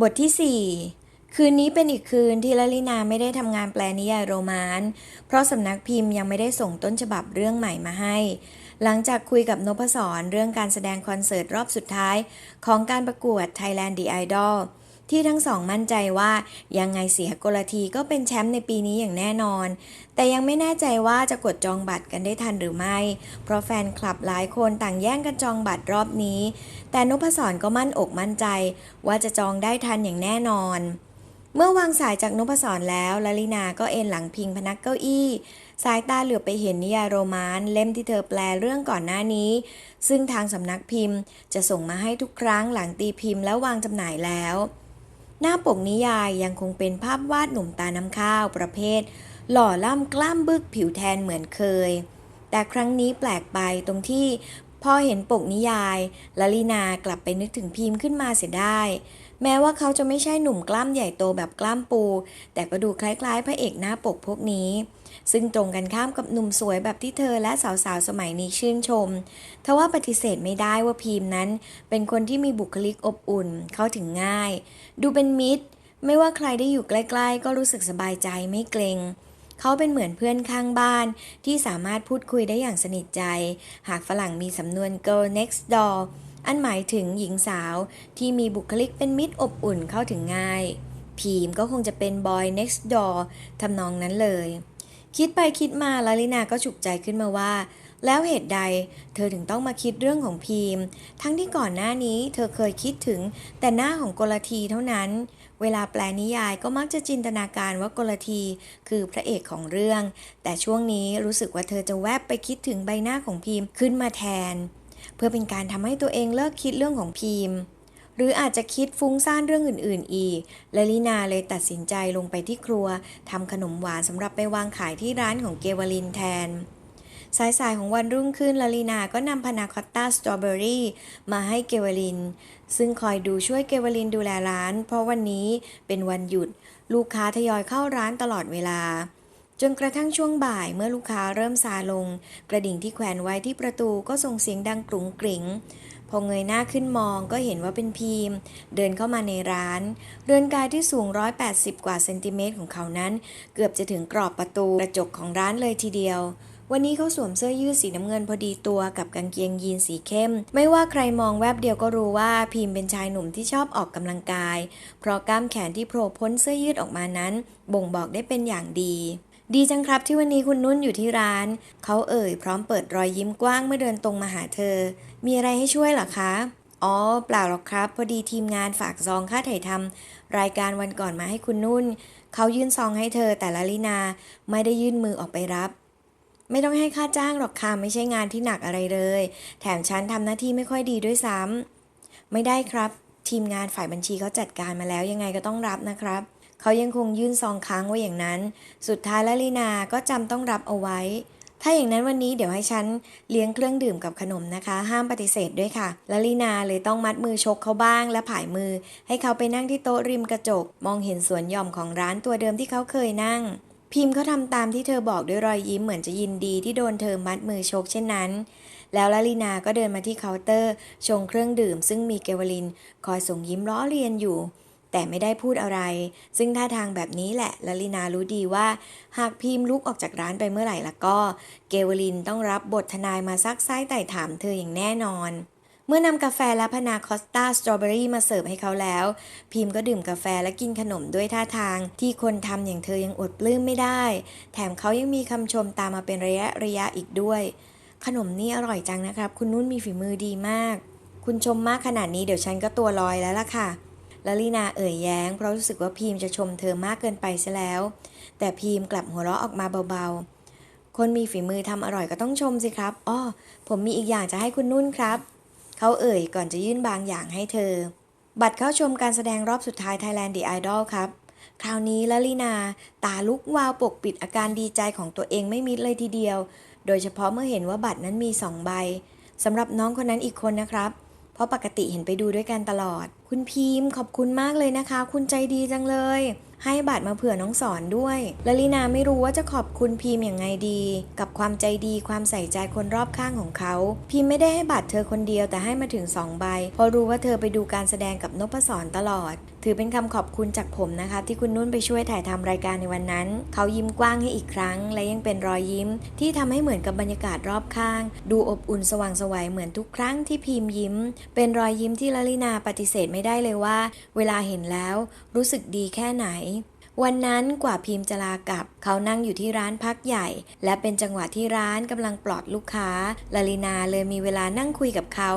บทที่ 4 คืนนี้เป็นอีกคืนที่ลลินาไม่ได้ทำงานแปลนิยายโรมาน เพราะสำนักพิมพ์ยังไม่ได้ส่งต้นฉบับเรื่องใหม่มาให้ หลังจากคุยกับนพศรเรื่องการแสดงคอนเสิร์ตรอบสุดท้าย ของการประกวด Thailand The Idol ที่ทั้งสองมั่นใจว่ายังไงเสียกลทีก็เป็นแชมป์ในปีนี้อย่างแน่นอน แต่ยังไม่แน่ใจว่าจะกดจองบัตรกันได้ทันหรือไม่ เพราะแฟนคลับหลายคนต่างแย่งกันจองบัตรรอบนี้ แต่นพศรก็มั่นอกมั่นใจ ว่าจะจองได้ทันอย่างแน่นอน เมื่อวางสายจากนพศรแล้วลลินาก็เอนหลังพิงพนักเก้าอี้สายตาเหลือบไปเห็นนิยายโรมานเล่มที่เธอแปลเรื่องก่อนหน้านี้ ซึ่งทางสำนักพิมพ์จะส่งมาให้ทุกครั้งหลังตีพิมพ์แล้ววางจำหน่ายแล้ว หน้าปกนิยายยังคงเป็นภาพวาดหนุ่มตาน้ำข้าวประเภท หล่อล่ำกล้ามบึกผิวแทนเหมือนเคย แต่ครั้งนี้แปลกไปตรงที่พอเห็นปกนิยายลลินากลับไปนึกถึงพิมพ์ขึ้นมาเสียได้ แม้ว่าเขาจะไม่ใช่หนุ่มกล้ามใหญ่โตแบบกล้ามปู แต่ก็ดูคล้ายๆ พระเอกหน้าปกพวกนี้ ซึ่งตรงกันข้ามกับหนุ่มสวยแบบที่เธอและสาวๆ สมัยนี้ชื่นชม ทว่าปฏิเสธไม่ได้ว่าพิมนั้น เป็นคนที่มีบุคลิกอบอุ่น เข้าถึงง่าย ดูเป็นมิตร ไม่ว่าใครได้อยู่ใกล้ๆ ก็รู้สึกสบายใจไม่เกรงเขาเป็นเหมือนเพื่อนข้างบ้าน ที่สามารถพูดคุยได้อย่างสนิทใจ หากฝรั่งมีสำนวน girl next door อันหมายถึงหญิงสาวที่มีบุคลิกเป็นมิตรอบอุ่นเข้าถึงง่าย พีมก็คงจะเป็น boy next door ทำนองนั้นเลย คิดไปคิดมาลาลินาก็ฉุกใจขึ้นมาว่า แล้วเหตุใดเธอถึงต้องมาคิดเรื่องของพีม ทั้งที่ก่อนหน้านี้เธอเคยคิดถึงแต่หน้าของกลทีเท่านั้น เวลาแปลนิยายก็มักจะจินตนาการว่ากลทีคือพระเอกของเรื่อง แต่ช่วงนี้รู้สึกว่าเธอจะแวบไปคิดถึงใบหน้าของพีมขึ้นมาแทน พื่อเป็นการทำให้ตัวเองเลิกคิดเรื่องของพีมหรืออาจจะคิดฟุ้งซ่านเรื่องอื่น ๆ อีกและลินาเลยตัดสินใจลงไปที่ครัวทำขนมหวานสำหรับไปวางขายที่ร้านของเกวลินแทนสายๆของวันรุ่งขึ้นลาลีนาก็นำพานาคอตตาสตรอเบอรี่มาให้เกวลิน ซึ่งคอยดูช่วยเกวลินดูแลร้าน เพราะวันนี้เป็นวันหยุด ลูกค้าทยอยเข้าร้านตลอดเวลา จนกระทั่งช่วงบ่ายเมื่อลูกค้าเริ่มซาลง กระดิ่งที่แขวนไว้ที่ประตูก็ส่งเสียงดังกรุงกริงพอเงยหน้าขึ้นมองก็เห็นว่าเป็นพีม เดินเข้ามาในร้าน เรือนกายที่สูง 180 กว่าเซนติเมตรของเขานั้น เกือบจะถึงกรอบประตูกระจกของร้านเลยทีเดียว วันนี้เขาสวมเสื้อยืดสีน้ำเงินพอดีตัวกับกางเกงยีนสีเข้ม ไม่ว่าใครมองแวบเดียวก็รู้ว่าพีมเป็นชายหนุ่มที่ชอบออกกำลังกาย เพราะกล้ามแขนที่โผล่พ้นเสื้อยืดออกมานั้น บ่งบอกได้เป็นอย่างดี ดีจังครับที่วันนี้คุณนุ่นอยู่ที่ร้าน เขาเอ่ยพร้อมเปิดรอยยิ้มกว้างเมื่อเดินตรงมาหาเธอ มีอะไรให้ช่วยหรอคะ อ๋อ เปล่าหรอกครับ พอดีทีมงานฝากซองค่าถ่ายทำรายการวันก่อนมาให้คุณนุ่น เขายื่นซองให้เธอแต่ละลินา ไม่ได้ยื่นมือออกไปรับ ไม่ต้องให้ค่าจ้างหรอกค่ะไม่ใช่งานที่หนักอะไรเลย แถมฉันทำหน้าที่ไม่ค่อยดีด้วยซ้ำไม่ได้ครับ ทีมงานฝ่ายบัญชีเขาจัดการมาแล้วยังไงก็ต้องรับนะครับ เขายังคงยื่นซองค้างไว้อย่างนั้น สุดท้ายแล้วลีนาก็จำต้องรับเอาไว้ ถ้าอย่างนั้นวันนี้เดี๋ยวให้ฉันเลี้ยงเครื่องดื่มกับขนมนะคะ ห้ามปฏิเสธด้วยค่ะแล้วลีนาเลยต้องมัดมือชกเขาบ้าง และผายมือ ให้เขาไปนั่งที่โต๊ะริมกระจก มองเห็นสวนหย่อมของร้านตัวเดิมที่เขาเคยนั่ง พิมพ์เขาทำตามที่เธอบอกด้วยรอยยิ้มเหมือนจะยินดีที่โดนเธอมัดมือชกเช่นนั้นแล้วลลีนาก็เดินมาที่เคาน์เตอร์ ชงเครื่องดื่มซึ่งมีเกวลิน คอยส่งยิ้มล้อเลียนอยู่ แต่ไม่ได้พูดอะไร ซึ่งท่าทางแบบนี้แหละลลีนารู้ดีว่า หากพิมพ์ลุกออกจากร้านไปเมื่อไหร่ละก็ เกวลินต้องรับบททนายมาซักไซ้ไต่ถามเธออย่างแน่นอน เมื่อนำกาแฟและพานาคอสตาสตรอเบอรี่มาเสิร์ฟให้เขาแล้ว พิมพ์ก็ดื่มกาแฟและกินขนมด้วยท่าทาง ที่คนทำอย่างเธอยังอดปลื้มไม่ได้ แถมเขายังมีคำชมตามมาเป็นระยะระยะอีกด้วย ขนมนี่อร่อยจังนะครับ คุณนุ่นมีฝีมือดีมาก คุณชมมากขนาดนี้เดี๋ยวฉันก็ตัวลอยแล้วล่ะค่ะ ลลินาเอ่ยแย้ง เพราะรู้สึกว่าพีมจะชมเธอมากเกินไปซะแล้ว แต่พีมกลับหัวเราะออกมาเบาๆ คนมีฝีมือทำอร่อยก็ต้องชมสิครับ อ้อ ผมมีอีกอย่างจะให้คุณนุ่นครับ เขาเอ่ยก่อนจะยื่นบางอย่างให้เธอ บัตรเข้าชมการแสดงรอบสุดท้าย Thailand The Idol ครับ คราวนี้ลลินาตาลุกวาวปกปิดอาการดีใจของตัวเองไม่มิดเลยทีเดียว โดยเฉพาะเมื่อเห็นว่าบัตรนั้นมีสองใบสำหรับน้องคนนั้นอีกคนนะครับ เพราะปกติเห็นไปดูด้วยกันตลอด คุณพิมพ์ขอบคุณมากเลยนะคะ คุณใจดีจังเลย ให้บัตรมาเผื่อน้องสอนด้วยลลินาไม่รู้ว่าจะขอบคุณพิมพ์อย่างไงดี กับความใจดีความใส่ใจคนรอบข้างของเขา พิมพ์ไม่ได้ให้บัตรเธอคนเดียวแต่ให้มาถึงสองใบ เพราะรู้ว่าเธอไปดูการแสดงกับนพศรตลอด ถือเป็นคำขอบคุณจากผมนะคะ ที่คุณนุ่นไปช่วยถ่ายทำรายการในวันนั้น เขายิ้มกว้างให้อีกครั้ง และยังเป็นรอยยิ้ม ที่ทำให้เหมือนกับบรรยากาศรอบข้าง ดูอบอุ่นสว่างสวัยเหมือนทุกครั้งที่พิมพ์ยิ้ม เป็นรอยยิ้มที่ลลินาปฏิเสธไม่ได้เลยว่า เวลาเห็นแล้ว รู้สึกดีแค่ไหน วันนั้นกว่าพิมพ์จะลากลับ เขานั่งอยู่ที่ร้านพักใหญ่ และเป็นจังหวะที่ร้านกำลังปลอดลูกค้าลลินาเลยมีเวลานั่งคุยกับเขา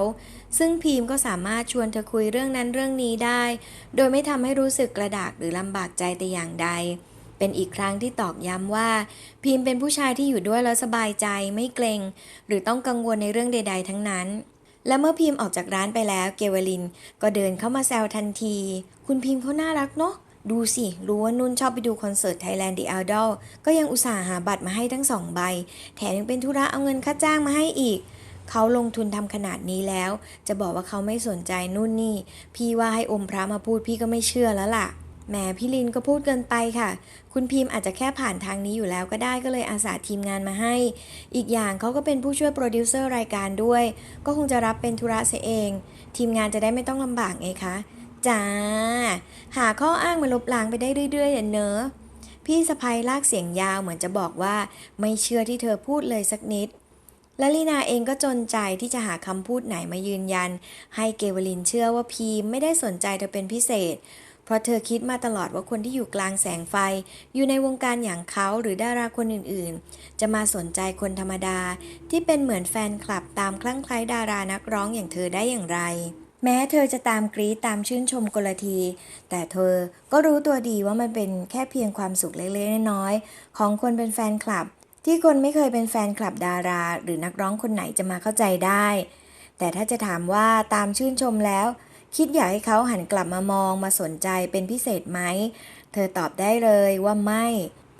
ซึ่งพิมพ์ก็สามารถชวนเธอคุยเรื่องนั้นเรื่องนี้ได้ โดยไม่ทำให้รู้สึกกระดากหรือลำบากใจแต่อย่างใด เป็นอีกครั้งที่ตอกย้ำว่า พิมพ์เป็นผู้ชายที่อยู่ด้วยแล้วสบายใจไม่เกรง หรือต้องกังวลในเรื่องใด ๆ ทั้งนั้นและเมื่อพิมพ์ออกจากร้านไปแล้วเกวลิน ก็เดินเข้ามาแซวทันที คุณพิมพ์เขาน่ารักเนาะ ดูสิ รู้ว่านุ่นชอบไปดูคอนเสิร์ต Thailand The Idol ก็ยังอุตส่าห์หาบัตรมาให้ทั้งสองใบ แถมยังเป็นธุระเอาเงินค่าจ้างมาให้อีก เขาลงทุนทำขนาดนี้แล้ว จะบอกว่าเขาไม่สนใจนุ่นนี่ พี่ว่าให้อมพระมาพูดพี่ก็ไม่เชื่อแล้วล่ะแหมพี่ลินก็พูดเกินไปค่ะ คุณพิมพ์อาจจะแค่ผ่านทางนี้อยู่แล้วก็ได้ก็เลยอาสาทีมงานมาให้ อีกอย่างเขาก็เป็นผู้ช่วยโปรดิวเซอร์รายการด้วย ก็คงจะรับเป็นธุระเสียเอง ทีมงานจะได้ไม่ต้องลำบากไงคะ จ้า หาข้ออ้างมาลบล้างไปได้เรื่อยๆอะเนอะพี่สะพายลากเสียงยาวเหมือนจะบอกว่า ไม่เชื่อที่เธอพูดเลยสักนิดและลีนาเองก็จนใจที่จะหาคำพูดไหนมายืนยัน ให้เกวลินเชื่อว่าพีมไม่ได้สนใจเธอเป็นพิเศษ เพราะเธอคิดมาตลอดว่าคนที่อยู่กลางแสงไฟ อยู่ในวงการอย่างเขาหรือดาราคนอื่นๆ จะมาสนใจคนธรรมดา ที่เป็นเหมือนแฟนคลับตามคลั่งไคล้ดารานักร้องอย่างเธอได้อย่างไร แม้เธอจะตามกรีดตามชื่นชมกลที แต่เธอก็รู้ตัวดีว่ามันเป็นแค่เพียงความสุขเล็กๆน้อยๆของคนเป็นแฟนคลับ ที่คนไม่เคยเป็นแฟนคลับดารา หรือนักร้องคนไหนจะมาเข้าใจได้ แต่ถ้าจะถามว่าตามชื่นชมแล้ว คิดอยากให้เขาหันกลับมามองมาสนใจเป็นพิเศษไหม เธอตอบได้เลยว่าไม่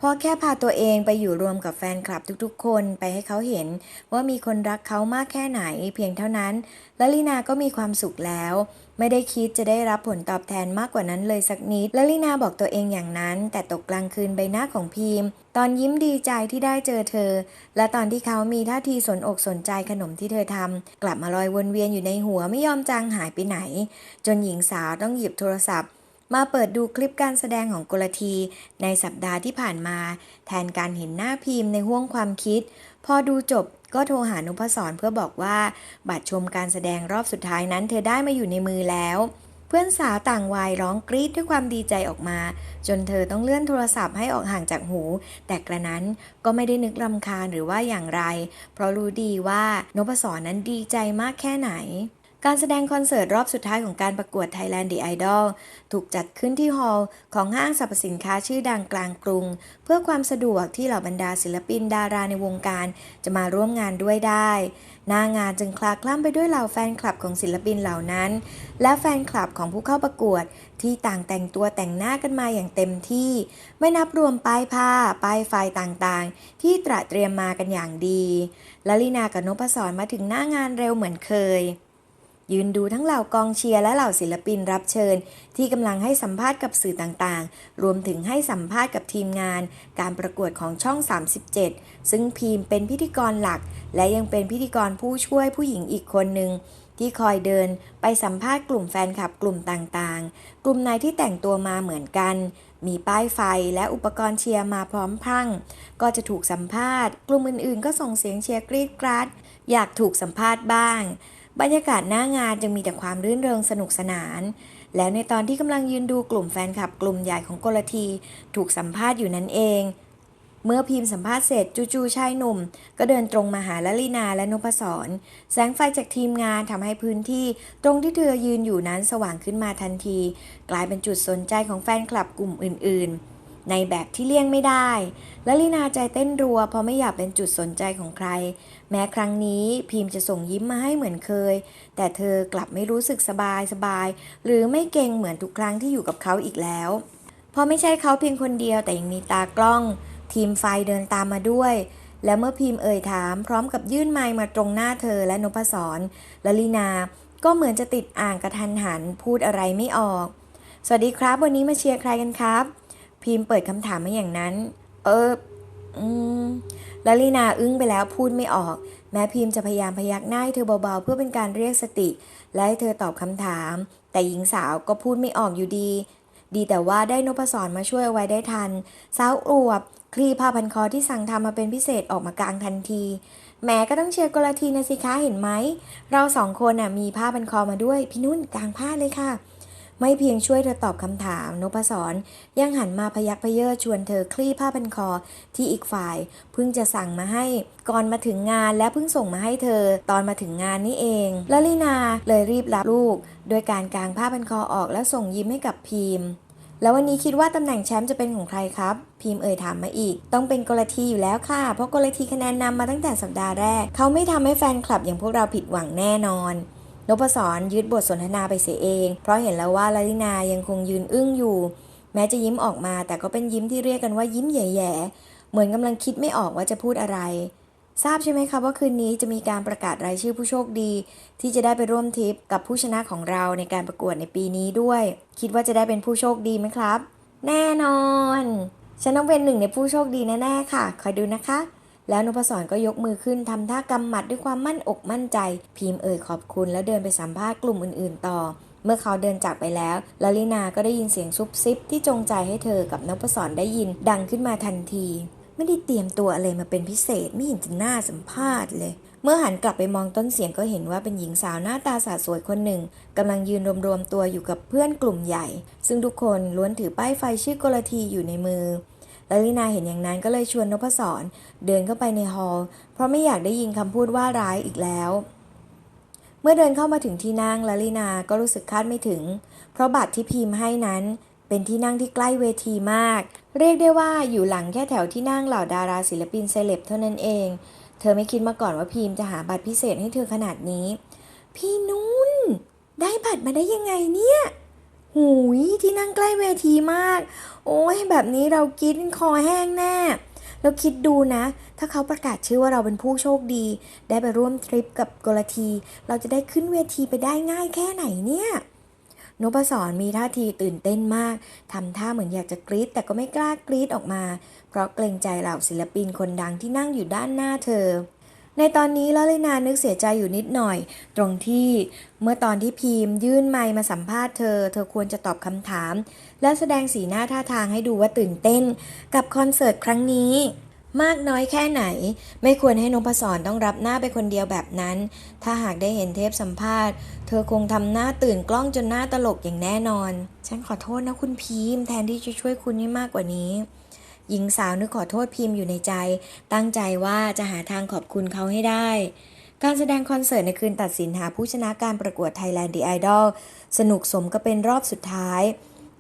ราะแค่พาตัวเองไปอยู่รวมกับแฟนคลับทุกๆ คนไปให้เขาเห็นว่ามีคนรักเขามากแค่ไหนเพียงเท่านั้นแลลีนาก็มีความสุขแล้ว ไม่ได้คิดจะได้รับผลตอบแทนมากกว่านั้นเลยสักนิดแลลีนาบอกตัวเองอย่างนั้น แต่ตกกลางคืนใบหน้าของพีมตอนยิ้มดีใจที่ได้เจอเธอ และตอนที่เขามีท่าทีสนอกสนใจขนมที่เธอทำกลับมาลอยวนเวียนอยู่ในหัวไม่ยอมจางหายไปไหน จนหญิงสาวต้องหยิบโทรศัพท์ มาเปิดดูคลิปการแสดงของกลทีในสัปดาห์ที่ผ่านมา แทนการเห็นหน้าพิมพ์ในห้วงความคิด พอดูจบก็โทรหานุพศรเพื่อบอกว่า บัตรชมการแสดงรอบสุดท้ายนั้นเธอได้มาอยู่ในมือแล้ว เพื่อนสาวต่างวัยร้องกรี๊ดด้วยความดีใจออกมา จนเธอต้องเลื่อนโทรศัพท์ให้ออกห่างจากหู แต่กระนั้นก็ไม่ได้นึกรำคาญหรือว่าอย่างไร เพราะรู้ดีว่านพศรนั้นดีใจมากแค่ไหน การแสดงคอนเสิร์ตรอบสุดท้ายของการประกวด Thailand The Idol ถูกจัดขึ้นที่ฮอลล์ของห้างสรรพสินค้าชื่อดังกลางกรุง เพื่อความสะดวกที่เหล่าบรรดาศิลปินดาราในวงการจะมาร่วมงานด้วยได้ หน้างานจึงคลาคล่ำไปด้วยเหล่าแฟนคลับของศิลปินเหล่านั้น และแฟนคลับของผู้เข้าประกวดที่ต่างแต่งตัวแต่งหน้ากันมาอย่างเต็มที่ ไม่นับรวมป้ายผ้า ป้ายไฟต่างๆ ที่ตระเตรียมมากันอย่างดีและลีนากับนพศรมาถึงหน้างานเร็วเหมือนเคย ยืนดูทั้งเหล่ากองเชียร์และเหล่าศิลปินรับเชิญ ที่กำลังให้สัมภาษณ์กับสื่อต่างๆ รวมถึงให้สัมภาษณ์กับทีมงาน การประกวดของช่อง 37 ซึ่งพีมเป็นพิธีกรหลัก และยังเป็นพิธีกรผู้ช่วยผู้หญิงอีกคนหนึ่งที่คอยเดินไปสัมภาษณ์กลุ่มแฟนคลับกลุ่มต่างๆ กลุ่มไหนที่แต่งตัวมาเหมือนกัน มีป้ายไฟและอุปกรณ์เชียร์มาพร้อมพัง ก็จะถูกสัมภาษณ์ กลุ่มอื่นๆ ก็ส่งเสียงเชียร์กรี๊ดกราด อยากถูกสัมภาษณ์บ้าง บรรยากาศหน้างานจึงมีแต่ความรื่นเริงสนุกสนาน แล้วในตอนที่กำลังยืนดูกลุ่มแฟนคลับกลุ่มใหญ่ของกลทีถูกสัมภาษณ์อยู่นั่นเอง เมื่อพิมพ์สัมภาษณ์เสร็จจู่ๆชายหนุ่ม ก็เดินตรงมาหาลลีนาและนพศร แสงไฟจากทีมงานทำให้พื้นที่ตรงที่เธอยืนอยู่นั้นสว่างขึ้นมาทันที กลายเป็นจุดสนใจของแฟนคลับกลุ่มอื่นๆ ในแบบที่เลี่ยงไม่ได้ลลีนาใจเต้นรัวเพราะไม่อยากเป็นจุดสนใจของใคร แม้ครั้งนี้พิมพ์จะส่งยิ้มมาให้เหมือนเคย แต่เธอกลับไม่รู้สึกสบายสบาย หรือไม่เก่งเหมือนทุกครั้งที่อยู่กับเขาอีกแล้ว เพราะไม่ใช่เขาเพียงคนเดียวแต่ยังมีตากล้อง ทีมไฟเดินตามมาด้วยและเมื่อพิมพ์เอ่ยถามพร้อมกับยื่นไมค์มาตรงหน้าเธอและนพศรและลีนา ก็เหมือนจะติดอ่างกระทันหันพูดอะไรไม่ออก สวัสดีครับ วันนี้มาเชียร์ใครกันครับ พิมพ์เปิดคำถามมาอย่างนั้น เออ อืมลลินาอึ้งไปแล้วพูดไม่ออก แม้พิมพ์จะพยายามพยักหน้าให้เธอเบาๆ เพื่อเป็นการเรียกสติ และให้เธอตอบคำถาม แต่หญิงสาวก็พูดไม่ออกอยู่ดี ดีแต่ว่าได้นพศรมาช่วยเอาไว้ได้ทันสาวอวบคลีผ้าพันคอที่สั่งทำมาเป็นพิเศษออกมากลางทันทีแหม้ก็ต้องเชียร์กลทีนะสิคะเห็นไหม เราสองคนน่ะมีผ้าพันคอมาด้วย พี่นุ่นกลางผ้าเลยค่ะ ไม่เพียงช่วยเธอตอบคำถามนพศรยังหันมาพยักพเยอชวนเธอคลี่ผ้าพันคอที่อีกฝ่าย เพิ่งจะสั่งมาให้ก่อนมาถึงงานและเพิ่งส่งมาให้เธอตอนมาถึงงานนี่เองลลินาเลยรีบรับลูก โดยการกางผ้าพันคอออกและส่งยิ้มให้กับพีมแล้ววันนี้คิดว่าตำแหน่งแชมป์จะเป็นของใครครับพีมเอ่ยถามมาอีก ต้องเป็นกลทีอยู่แล้วค่ะ เพราะกลทีคะแนนนำมาตั้งแต่สัปดาห์แรก เขาไม่ทำให้แฟนคลับอย่างพวกเราผิดหวังแน่นอน นพศรยึดบทสนทนาไปเสียเอง เพราะเห็นแล้วว่าลลินายังคงยืนอึ้งอยู่ แม้จะยิ้มออกมา แต่ก็เป็นยิ้มที่เรียกกันว่ายิ้มแย่ๆเหมือนกำลังคิดไม่ออกว่าจะพูดอะไร ทราบใช่ไหมคะว่าคืนนี้จะมีการประกาศรายชื่อผู้โชคดี ที่จะได้ไปร่วมทริปกับผู้ชนะของเราในการประกวดในปีนี้ด้วย คิดว่าจะได้เป็นผู้โชคดีไหมครับ แน่นอนฉันต้องเป็นหนึ่งในผู้โชคดีแน่ๆค่ะ คอยดูนะคะ แล้วนพศรก็ยกมือขึ้นทำท่ากำหมัดด้วยความมั่นอกมั่นใจพีมเอ่ยขอบคุณแล้วเดินไปสัมภาษณ์กลุ่มอื่นๆต่อ เมื่อเขาเดินจากไปแล้วลลินาก็ได้ยินเสียงซุบซิบที่จงใจให้เธอกับนพศรได้ยินดังขึ้นมาทันที ไม่ได้เตรียมตัวอะไรมาเป็นพิเศษไม่เห็นจะน่าสัมภาษณ์เลยเมื่อหันกลับไปมองต้นเสียงก็เห็นว่าเป็นหญิงสาวหน้าตาสาสวยคนหนึ่งกำลังยืนรวมๆตัวอยู่กับเพื่อนกลุ่มใหญ่ ซึ่งทุกคนล้วนถือป้ายไฟชื่อกลทีอยู่ในมือ ลลินาเห็นอย่างนั้นก็เลยชวนนพศรเดินเข้าไปในฮอลล์เพราะไม่อยากได้ยินคำพูดว่าร้ายอีกแล้ว เมื่อเดินเข้ามาถึงที่นั่งลลินาก็รู้สึกคาดไม่ถึง เพราะบัตรที่พิมพ์ให้นั้น เป็นที่นั่งที่ใกล้เวทีมาก เรียกได้ว่าอยู่หลังแค่แถวที่นั่งเหล่าดาราศิลปินเซเลบเท่านั้นเอง เธอไม่คิดมาก่อนว่าพิมพ์จะหาบัตรพิเศษให้เธอขนาดนี้ พี่นุ่นได้บัตรมาได้ยังไงเนี่ย หูยที่นั่งใกล้เวทีมาก โอ้ยแบบนี้เรากินคอแห้งแน่แล้วคิดดูนะ ถ้าเขาประกาศชื่อว่าเราเป็นผู้โชคดี ได้ไปร่วมทริปกับกลที เราจะได้ขึ้นเวทีไปได้ง่ายแค่ไหนเนี่ยนพศรมีท่าทีตื่นเต้นมาก ทำท่าเหมือนอยากจะกรี๊ดแต่ก็ไม่กล้ากรี๊ดออกมา เพราะเกรงใจเหล่าศิลปินคนดังที่นั่งอยู่ด้านหน้าเธอ ในตอนนี้ลลินานึกเสียใจอยู่นิดหน่อย ตรงที่เมื่อตอนที่พีมยื่นไมค์มาสัมภาษณ์เธอ เธอควรจะตอบคำถาม และแสดงสีหน้าท่าทางให้ดูว่าตื่นเต้น กับคอนเสิร์ตครั้งนี้ มากน้อยแค่ไหน ไม่ควรให้นพศรต้องรับหน้าไปคนเดียวแบบนั้น ถ้าหากได้เห็นเทปสัมภาษณ์ เธอคงทำหน้าตื่นกล้องจนหน้าตลกอย่างแน่นอน ฉันขอโทษนะคุณพีมแทนที่จะช่วยคุณให้มากกว่านี้ หญิงสาวนึกขอโทษพิมพ์อยู่ในใจ ตั้งใจว่าจะหาทางขอบคุณเขาให้ได้ การแสดงคอนเสิร์ตในคืนตัดสินหาผู้ชนะการประกวด Thailand The Idol สนุกสมก็เป็นรอบสุดท้าย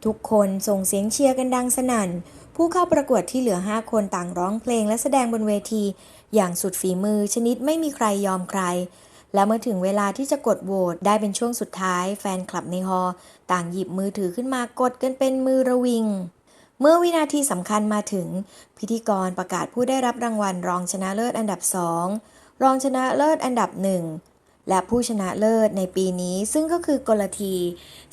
ทุกคนส่งเสียงเชียร์กันดังสนั่น ผู้เข้าประกวดที่เหลือ 5 คนต่างร้องเพลงและแสดงบนเวที อย่างสุดฝีมือชนิดไม่มีใครยอมใครและเมื่อถึงเวลาที่จะกดโหวตได้เป็นช่วงสุดท้าย แฟนคลับในฮอล์ต่างหยิบมือถือขึ้นมากดกันเป็นมือระวิง เมื่อวินาทีสำคัญมาถึง พิธีกรประกาศผู้ได้รับรางวัลรองชนะเลิศอันดับ2รองชนะเลิศอันดับ1และผู้ชนะเลิศในปีนี้ซึ่งก็คือกลที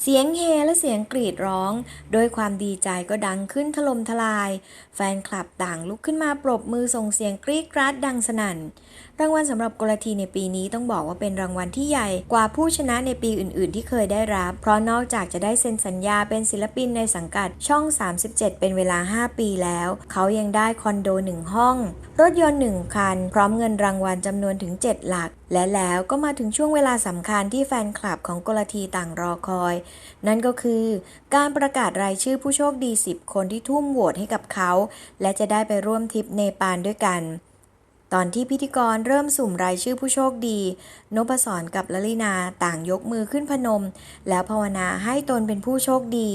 เสียงเฮและเสียงกรีดร้อง โดยความดีใจก็ดังขึ้นถล่มทลาย แฟนคลับต่างลุกขึ้นมาปรบมือส่งเสียงกรี๊ดกราดดังสนั่นรางวัลสำหรับกลทีในปีนี้ต้องบอกว่าเป็นรางวัลที่ใหญ่กว่าผู้ชนะในปีอื่น ๆ ที่เคยได้รับ เพราะนอกจากจะได้เซ็นสัญญาเป็นศิลปินในสังกัดช่อง 37 เป็นเวลา 5 ปีแล้ว เขายังได้คอนโด 1 ห้อง รถยนต์ 1 คัน พร้อมเงินรางวัลจำนวนถึง 7 หลัก และแล้วก็มาถึงช่วงเวลาสำคัญที่แฟนคลับของกลทีต่างรอคอย นั่นก็คือการประกาศรายชื่อผู้โชคดี 10 คนที่ทุ่มโหวตให้กับเขา และจะได้ไปร่วมทริปเนปาลด้วยกัน ตอนที่พิธีกรเริ่มสุ่มรายชื่อผู้โชคดี นพศรกับลลินาต่างยกมือขึ้นพนม แล้วภาวนาให้ตนเป็นผู้โชคดี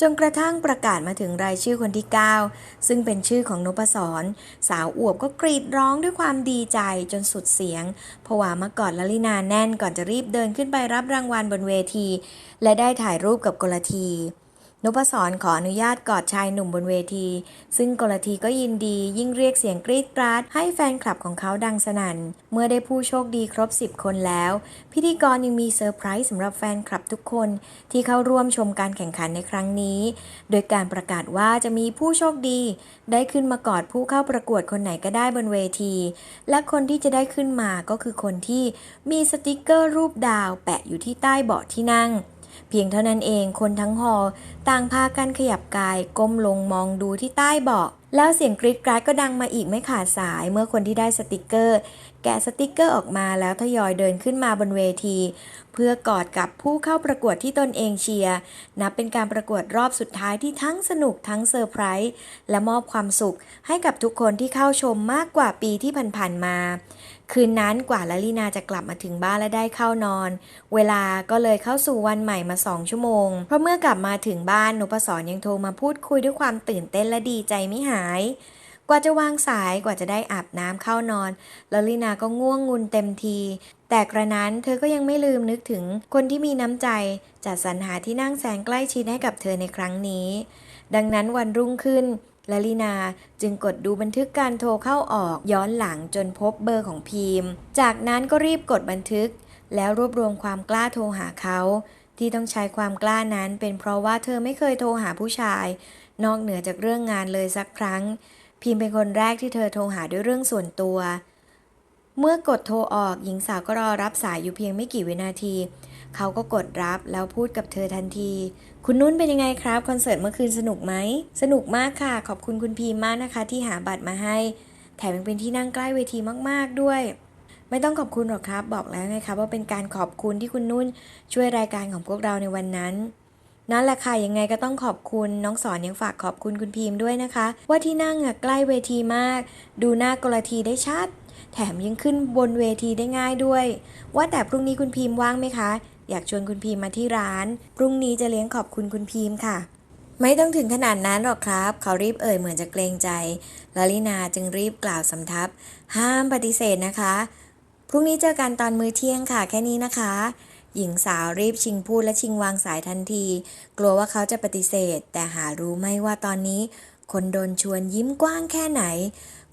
จนกระทั่งประกาศมาถึงรายชื่อคนที่ 9 ซึ่งเป็นชื่อของนพศร สาวอวบก็กรีดร้องด้วยความดีใจจนสุดเสียงผวามากอดลลินาแน่นก่อนจะรีบเดินขึ้นไปรับรางวัลบนเวที และได้ถ่ายรูปกับกลที นพศรขออนุญาตกอดชายหนุ่มบนเวที ซึ่งกลทีก็ยินดียิ่งเรียกเสียงกรี๊ดกราด ให้แฟนคลับของเขาดังสนั่น เมื่อได้ผู้โชคดีครบ 10 คนแล้ว พิธีกรยังมีเซอร์ไพรส์สำหรับแฟนคลับทุกคน ที่เข้าร่วมชมการแข่งขันในครั้งนี้ โดยการประกาศว่าจะมีผู้โชคดี ได้ขึ้นมากอดผู้เข้าประกวดคนไหนก็ได้บนเวที และคนที่จะได้ขึ้นมาก็คือคนที่มีสติกเกอร์รูปดาว แปะอยู่ที่ใต้เบาะที่นั่ง เพียงเท่านั้นเองคนทั้งหอต่างพากันขยับกายก้มลงมองดูที่ใต้เบาะแล้วเสียงกรีดกราดก็ดังมาอีกไม่ขาดสายเมื่อคนที่ได้สติกเกอร์ แกะสติกเกอร์ออกมาแล้วทยอยเดินขึ้นมาบนเวที เพื่อกอดกับผู้เข้าประกวดที่ตนเองเชียร์นับเป็นการประกวดรอบสุดท้ายที่ทั้งสนุกทั้งเซอร์ไพรส์และมอบความสุขให้กับทุกคนที่เข้าชมมากกว่าปีที่ผ่านๆมา คืนนั้นกว่าลลินาจะกลับมาถึงบ้านและได้เข้านอน เวลาก็เลยเข้าสู่วันใหม่มาสองชั่วโมง เพราะเมื่อกลับมาถึงบ้านนพศรยังโทรมาพูดคุยด้วยความตื่นเต้นและดีใจไม่หาย กว่าจะวางสายกว่าจะได้อาบน้ำเข้านอนลลินาก็ง่วงงุนเต็มที แต่กระนั้นเธอก็ยังไม่ลืมนึกถึงคนที่มีน้ำใจ จัดสรรหาที่นั่งแสนใกล้ชิดให้กับเธอในครั้งนี้ ดังนั้นวันรุ่งขึ้น ลลินาจึงกดดูบันทึกการโทรเข้าออกย้อนหลังจนพบเบอร์ของพีมจากนั้นก็รีบกดบันทึก แล้วรวบรวมความกล้าโทรหาเขา ที่ต้องใช้ความกล้านั้นเป็นเพราะว่าเธอไม่เคยโทรหาผู้ชาย นอกเหนือจากเรื่องงานเลยสักครั้ง พิมเป็นคนแรกที่เธอโทรหาด้วยเรื่องส่วนตัว เมื่อกดโทรออกหญิงสาวก็รอรับสายอยู่เพียงไม่กี่วินาที เขาก็กดรับแล้วพูดกับเธอทันที คุณนุ่นเป็นยังไงครับ คอนเสิร์ตเมื่อคืนสนุกไหม สนุกมากค่ะ ขอบคุณคุณพีมมากนะคะ ที่หาบัตรมาให้ แถมยังเป็นที่นั่งใกล้เวทีมากๆด้วย ไม่ต้องขอบคุณหรอกครับ บอกแล้วไงครับว่าเป็นการขอบคุณที่คุณนุ่นช่วยรายการของพวกเราในวันนั้นนั่นแหละค่ะยังไงก็ต้องขอบคุณ น้องสอนยังฝากขอบคุณคุณพีมด้วยนะคะ ว่าที่นั่งอะใกล้เวทีมาก ดูหน้ากลทีได้ชัด แถมยังขึ้นบนเวทีได้ง่ายด้วย ว่าแต่พรุ่งนี้คุณพีมว่างไหมคะ อยากชวนคุณพีมมาที่ร้าน พรุ่งนี้จะเลี้ยงขอบคุณคุณพีมค่ะ ไม่ต้องถึงขนาดนั้นหรอกครับ เขารีบเอ่ยเหมือนจะเกรงใจลลินาจึงรีบกล่าวสำทับ ห้ามปฏิเสธนะคะ พรุ่งนี้เจอกันตอนมื้อเที่ยงค่ะแค่นี้นะคะ หญิงสาวรีบชิงพูดและชิงวางสายทันที กลัวว่าเขาจะปฏิเสธ แต่หารู้ไม่ว่าตอนนี้คนโดนชวนยิ้มกว้างแค่ไหน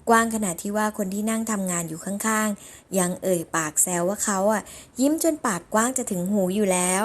กว้างขนาดที่ว่าคนที่นั่งทำงานอยู่ข้างๆ ยังเอ่ยปากแซวว่าเขาอะยิ้มจนปากกว้างจะถึงหูอยู่แล้ว